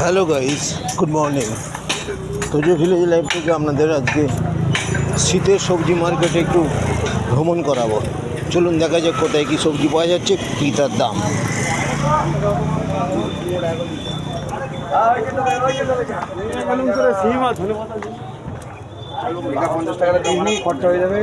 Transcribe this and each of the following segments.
Hello guys good morning Tojo village life থেকে আপনাদের আজকে শীতের সবজি মার্কেটে একটু ভ্রমণ করাবো। চলুন দেখা যাক কোথায় কী সবজি পাওয়া যাচ্ছে, কী তার দাম। পঞ্চাশ টাকা খরচা হয়ে যাবে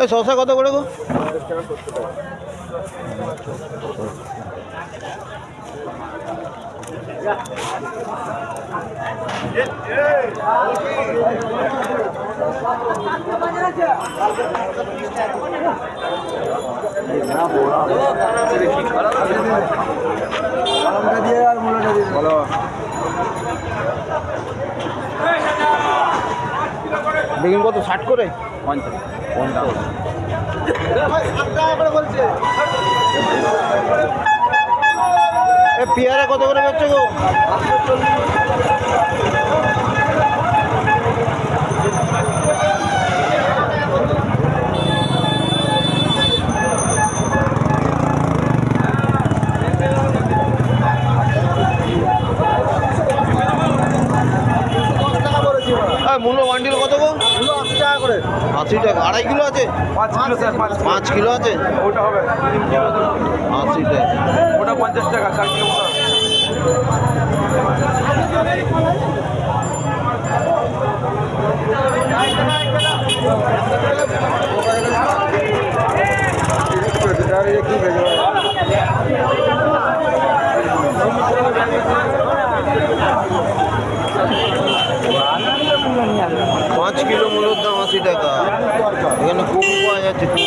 এই শশা কত করে গো? কলমটা দিয়ে আর মূলাটা দিয়ে বলো। বেগুন কত ষাট করে? পঞ্চাশ। এ পেয়ারা কত করে বেচছো গো হ্যাঁ মূল্য বান্ডিল কত গো আশি টাকা করে আশি টাকা আড়াই কিলো আছে? পাঁচ কিলো স্যার পাঁচ পাঁচ কিলো আছে? ওটা হবে। আশি টাকা ওটা পঞ্চাশ টাকা চার কিলো মতো পাঁচ কিলো মূলোর দাম আশি টাকা এখানে কপি পাওয়া যাচ্ছে কপি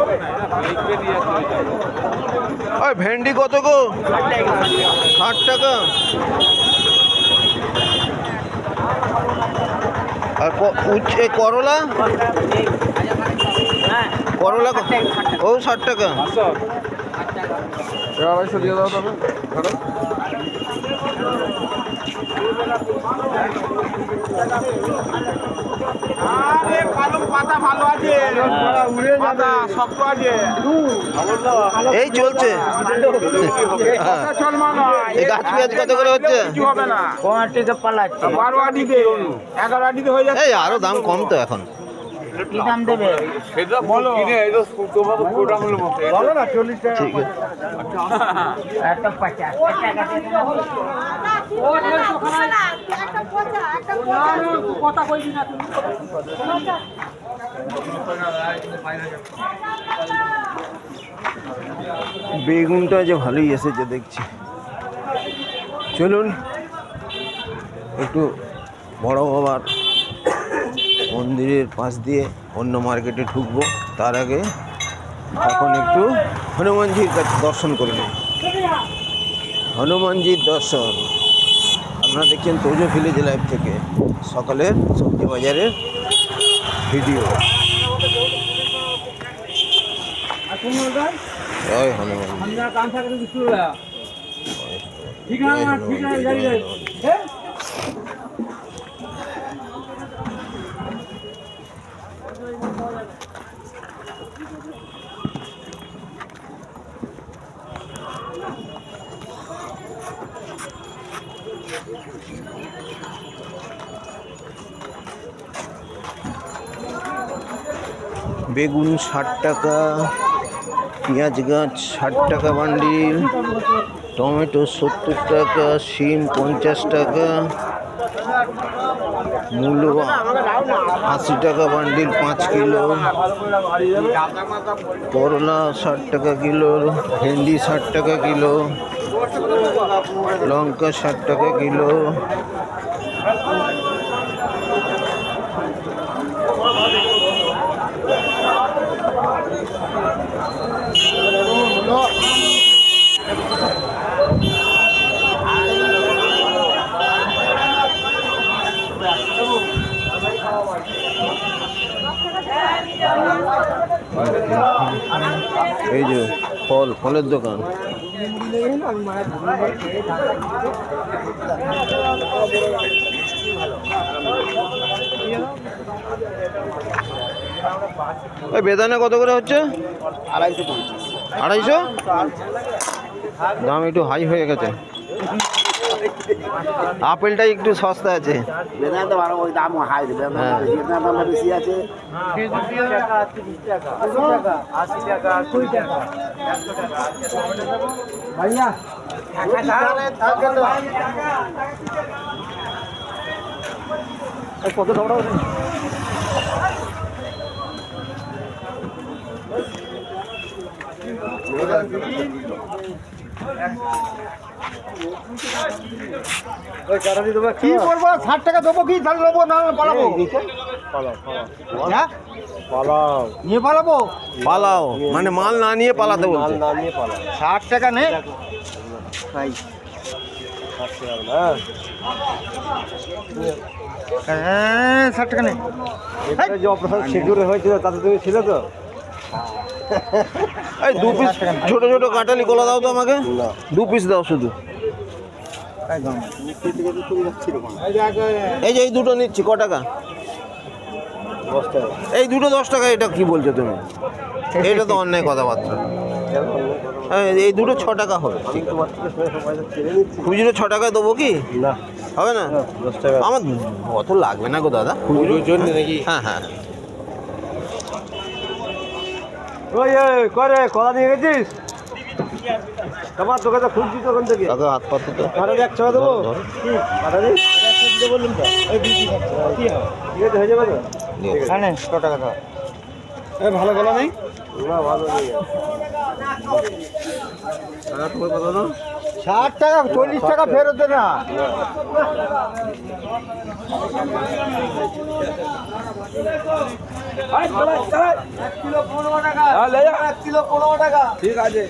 ওই ভেন্ডি কত গো? ষাট টাকা। আর উচ্ছে করলা? করলা ও ষাট টাকা। আড়াইশো তবে পাতা ভালো আছে। পাতা শক্ত আছে। এই চলছে। এই গাছ পেঁয়াজ কত করে হচ্ছে? হবে না। পালাচ্ছে। বারো আটিতে এগারো আটিতে হয়ে যাচ্ছে। এই আরও দাম কম তো এখন। কি দাম দেবে? বলো। বলো না চল্লিশ টাকা ঠিক আছে। একটা পঞ্চাশ টাকা কথা কইবি না তুমি বেগুনটা যে ভালোই এসেছে দেখছি। চলুন একটু বড় বাবার মন্দিরের পাশ দিয়ে অন্য মার্কেটে ঢুকবো। তার আগে এখন একটু হনুমানজির কাছে দর্শন করে নেব হনুমানজির দর্শন। আপনারা দেখছেন তৈজো ভিলেজ লাইভ থেকে সকালের সবজি বাজারের ভিডিও। জয় হনুমান বেগুন ষাট টাকা, পেঁয়াজ গাছ ষাট টাকা বান্ডিল, টমেটো সত্তর টাকা, শিম পঞ্চাশ টাকা মূল্য আশি টাকা বান্ডিল পাঁচ কিলো, করলা ষাট টাকা কিলো, ভেন্ডি ষাট টাকা কিলো, লঙ্কা ষাট টাকা কিলো এই যে ফল ফলের দোকান। ওই বেদানা কত করে হচ্ছে? আড়াইশো আড়াইশো? দাম একটু হাই হয়ে গেছে। আপেলটা একটু সস্তা আছে বেদানা তো ভালো ওই দাম হাই বেদানা হ্যাঁ। বেশি আছে ভাইয়া কত টাকা কি করব? ষাট টাকা দেবো কি? তাহলে নেব না পালাবো। হ্যাঁ নিয়ে পালাবো? পালাও। মানে মাল না নিয়ে পালাতে বলছে। ষাট টাকা নে। হ্যাঁ। ষাট টাকা নে। যে অপারেশন শিডিউল হয়েছিল তাতে তুমি ছিল তো? এই দু পিস ছোট ছোট কাটালি কলা দাও তো আমাকে। দু পিস দাও শুধু। এই যে এই দুটো নিচ্ছি ক টাকা? এই দুটো দশ টাকা এটা কি বলছো তুমি? এটা তো অন্যায় কথাবার্তা। হ্যাঁ, এই দুটো ছ টাকা হবে খুচরো ছ টাকা দেবো কি? না। হবে না? আমার অত লাগবে না গো দাদা। খুচরোর জন্য নাকি? হ্যাঁ হ্যাঁ। ওই ওই করে কলা নিয়ে গেছিস তোমার দোকানে খুঁজছি তখন থেকে। দাদা হাত পাতো তো আরও এক টাকা দেবো? বললাম তো ওই বিক্রি ঠিক আছে হয়ে যাবে তো। হ্যাঁ ছ টাকা দাও ভালো নেই? না ভালো নেই। টাকা তোমার কথা না ষাট টাকা চল্লিশ টাকা ফেরত দে না। ঠিক আছে।